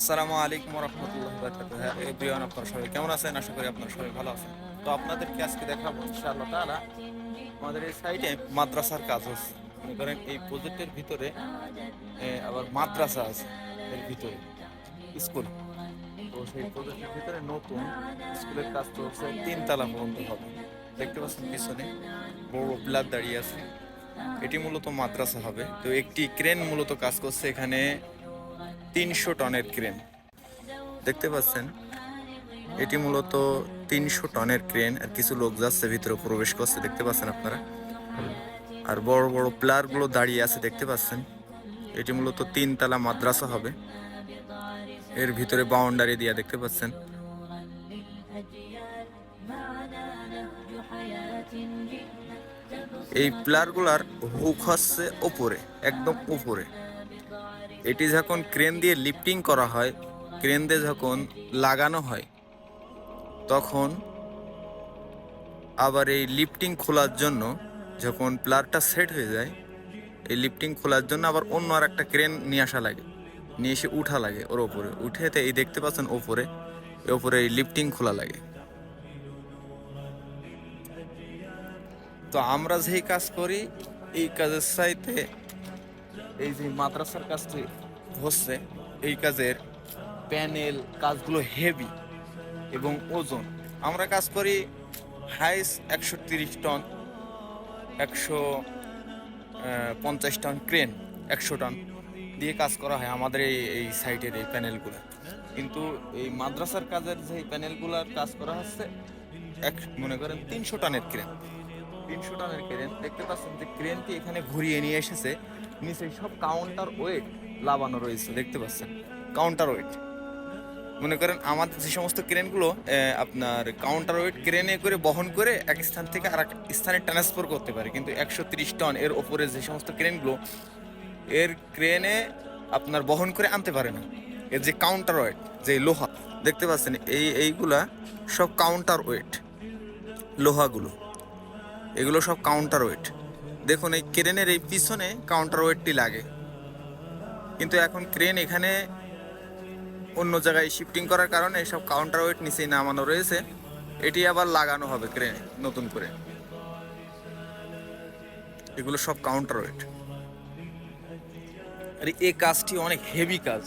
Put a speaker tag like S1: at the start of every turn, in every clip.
S1: আসসালামু আলাইকুম রহমতুল্লাহ হ্যাঁ এভরিওয়ান আপনারা সবাই কেমন আছেন? আশা করি আপনারা সবাই ভালো আছেন। তো আপনাদেরকে আজকে দেখাবো, ইনশাআল্লাহ তাআলা, আমাদের এই সাইডে মাদ্রাসার কাজ হচ্ছে। মনে করেন এই প্রজেক্টের ভিতরে আবার মাদ্রাসা আছে এর ভিতরে, স্কুল। তো সেই প্রজেক্টের ভিতরে নতুন স্কুলের কাজ চলছে, তিনতলা পর্যন্ত হবে। দেখতে পাচ্ছেন পিছনে বড় প্লার দাঁড়িয়ে আছে। এটি মূলত মাদ্রাসা হবে। তো একটি ক্রেন মূলত কাজ করছে এখানে তিনশো টনের ক্রেন। দেখতে পাচ্ছেন? এটি মূলত তিনশো টনের ক্রেন, আর কিছু লোক যাচ্ছে, ভিতরে প্রবেশ করছে, দেখতে পাচ্ছেন আপনারা? আর বড় বড় প্লারগুলো দাঁড়িয়ে আছে, দেখতে পাচ্ছেন? এটি মূলত তিনতলা মাদ্রাসা হবে। এর ভিতরে বাউন্ডারি দিয়া দেখতে পাচ্ছেন? এই প্লারগুলার হুক হচ্ছে ওপরে, একদম উপরে এটি যখন ক্রেন দিয়ে লিফটিং করা হয়, ক্রেন দিয়ে যখন লাগানো হয়, তখন আবার এই লিফটিং খোলার জন্য যখন প্লারটা সেট হয়ে যায়, এই লিফটিং খোলার জন্য আবার অন্য আর একটা ক্রেন নিয়ে আসা লাগে। নিয়ে এসে উঠা লাগে ওর ওপরে। উঠেতে এই দেখতে পাচ্ছেন ওপরে ওপরে এই লিফটিং খোলা লাগে। তো আমরা যেই কাজ করি, এই কাজের সাইতে এই যে মাদ্রাসার কাজটি হচ্ছে, এই কাজের প্যানেল কাজগুলো হেভি এবং ওজন। আমরা কাজ করি হাইস একশো তিরিশ টন একশো পঞ্চাশ টন ক্রেন একশো টন দিয়ে কাজ করা হয় আমাদের এই এই সাইটের এই প্যানেলগুলো। কিন্তু এই মাদ্রাসার কাজের যে প্যানেলগুলোর কাজ করা হচ্ছে, এক, মনে করেন তিনশো টনের ক্রেন তিনশো টনের ক্রেন দেখতে পাচ্ছেন যে ক্রেনটি এখানে ঘুরিয়ে নিয়ে এসেছে। নিচে সব কাউন্টার ওয়েট লাগানো রয়েছে, দেখতে পাচ্ছেন? কাউন্টার ওয়েট মনে করেন আমাদের যে সমস্ত ক্রেনগুলো আপনার কাউন্টার ওয়েট ক্রেনে করে বহন করে এক স্থান থেকে আর এক স্থানে ট্রান্সফার করতে পারে। কিন্তু একশো তিরিশ টন এর ওপরে যে সমস্ত ক্রেনগুলো এর ক্রেনে আপনার বহন করে আনতে পারে না। এর যে কাউন্টার ওয়েট যে লোহা, দেখতে পাচ্ছেন, এই, এইগুলা সব কাউন্টার ওয়েট লোহাগুলো। এগুলো সব কাউন্টার ওয়েট দেখুন, এই ক্রেনের এই পিছনে কাউন্টার ওয়েটটি লাগে। কিন্তু এখন ক্রেন এখানে অন্য জায়গায় শিফটিং করার কারণে সব কাউন্টার ওয়েট নিচেই নামানো রয়েছে। এটি আবার লাগানো হবে ক্রেনে নতুন করে। এগুলো সব কাউন্টার ওয়েট আর এই কাজটি অনেক হেভি কাজ,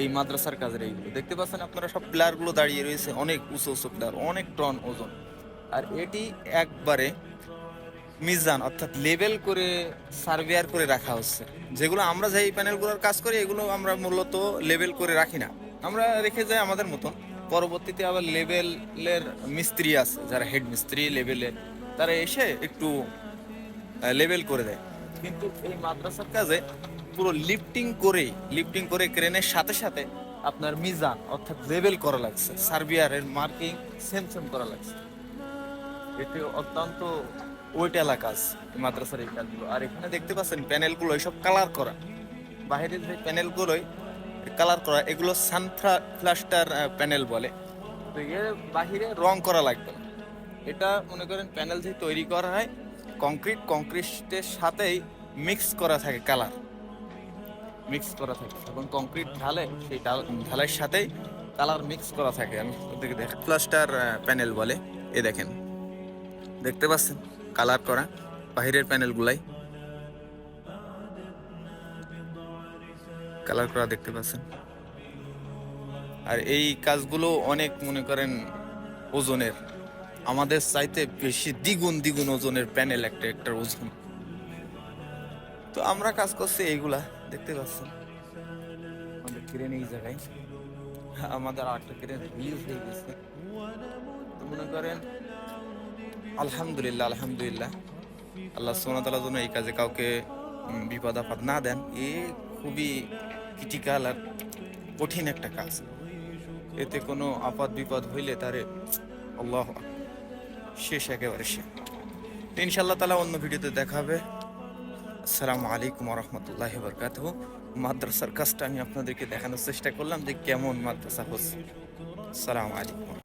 S1: এই মাদ্রাসার কাজের এইগুলো। দেখতে পাচ্ছেন আপনারা, সব প্লেয়ারগুলো দাঁড়িয়ে রয়েছে, অনেক উঁচু উঁচু প্লেয়ার অনেক টন ওজন। আর এটি একবারে মিজান, অর্থাৎ লেবেল করে সার্ভেয়ার করে রাখা হচ্ছে। যেগুলো আমরা যে প্যানেলগুলোর কাজ করি, এগুলো আমরা মূলত লেবেল করে রাখি না। আমরা রেখে যাই আমাদের মতন। পরবর্তীতে আবার লেবেলের মিস্ত্রি আছে, যারা হেড মিস্ত্রি লেভেলের তারা এসে একটু লেবেল করে দেয়। কিন্তু এই মাদ্রাসার কাজে পুরো লিফটিং করেই লিফটিং করে ক্রেনের সাথে সাথে আপনার মিজান, অর্থাৎ লেবেল করা লাগছে। সার্ভিয়ারের মার্কিং সেম সেম করা লাগছে। এটি অত্যন্ত ওইটালা কাজ মাদ্রাসার এই কাজগুলো। আর এখানে দেখতে পাচ্ছেন প্যানেলগুলো সব কালার করা। বাইরের যে প্যানেলগুলোই কালার করা, এগুলো সানফ্লা ফ্লাস্টার প্যানেল বলে। তো এর বাহিরে রং করা লাগবে। এটা মনে করেন প্যানেল যে তৈরি করা হয়, কংক্রিট, কংক্রিটের সাথেই মিক্স করা থাকে কালার। মিক্স করা থাকে এবং কংক্রিট ঢালে, সেই ঢাল- ঢালের সাথেই কালার মিক্স করা থাকে। আমি দেখ প্লাস্টার প্যানেল বলে, এ দেখেন। দেখতে পাচ্ছেন? কালার করা, বাহিরের প্যানেলগুলাই। কালার করা দেখতে পাচ্ছেন। আর এই কাজগুলো অনেক, মনে করেন, ওজনের। আমাদের চাইতে বেশি দ্বিগুণ দ্বিগুণ ওজনের প্যানেল একটা একটা ওজন। তো আমরা কাজ করছি এইগুলা, দেখতে পাচ্ছেন। আমাদের ক্রেন এই জায়গায়। আমাদের আটটা ক্রেন রিলিজ হয়ে গেছে। মনে করেন আলহামদুলিল্লাহ আলহামদুলিল্লাহ। আল্লাহ সোনাতালা যেন এই কাজে কাউকে বিপদ আপদ না দেন। এ খুবই ক্রিটিক্যাল আর কঠিন একটা কাজ। এতে কোনো আপদ বিপদ হইলে তারে আল্লাহ শেষ একেবারে তো ইনশাল্লাহ তালা অন্য ভিডিওতে দেখা হবে। আসসালামু আলাইকুম রহমতুল্লাহ বরকাত মাদ্রাসার কাজটা আমি আপনাদেরকে দেখানোর চেষ্টা করলাম যে কেমন মাদ্রাসা হচ্ছে। আসসালামু আলাইকুম